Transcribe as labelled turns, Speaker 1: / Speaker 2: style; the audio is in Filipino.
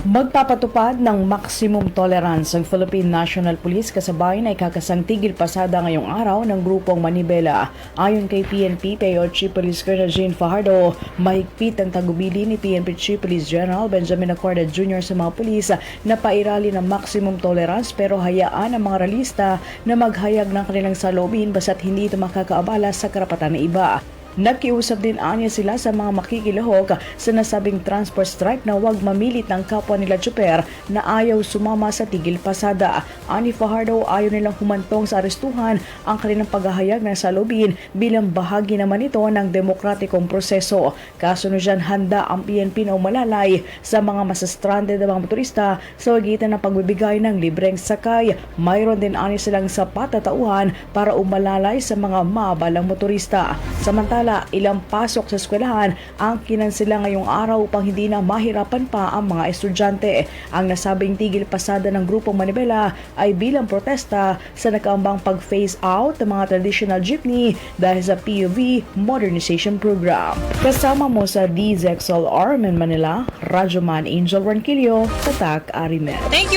Speaker 1: Magpapatupad ng maximum tolerance ang Philippine National Police kasabay na ikakasang tigil pasada ngayong araw ng grupong Manibela. Ayon kay PNP Payor Chief Police Colonel Jane Fajardo, mahigpit ang tagubili ni PNP Chief Police General Benjamin Accorda Jr. sa mga pulis na pairali ng maximum tolerance pero hayaan ang mga realista na maghayag ng kanilang salobin basta't hindi ito makakaabala sa karapatan ng iba. Nagkiusap din anya sila sa mga makikilahok sa nasabing transport strike na huwag mamilit ng kapwa nila tsuper na ayaw sumama sa tigil pasada. Ani Fajardo ayaw nilang humantong sa arestuhan ang kanilang paghahayag ng salubin bilang bahagi naman ito ng demokratikong proseso. Kasunod dyan, handa ang PNP na umalalay sa mga masastranded na mga motorista sa wagitan ng pagbibigay ng libreng sakay. Mayroon din ani silang sapat na tauhan para umalalay sa mga mabalang motorista. Samantala, ilang pasok sa eskwelahan ang kinansila ngayong araw upang hindi na mahirapan pa ang mga estudyante. Ang nasabing tigil pasada ng grupong Manibela ay bilang protesta sa nakaambang pag-phase out ng mga traditional jeepney dahil sa PUV modernization program. Kasama mo sa DZXLR in Manila, Radyoman Angel Ranquillo, Tatak Arimet.
Speaker 2: Thank you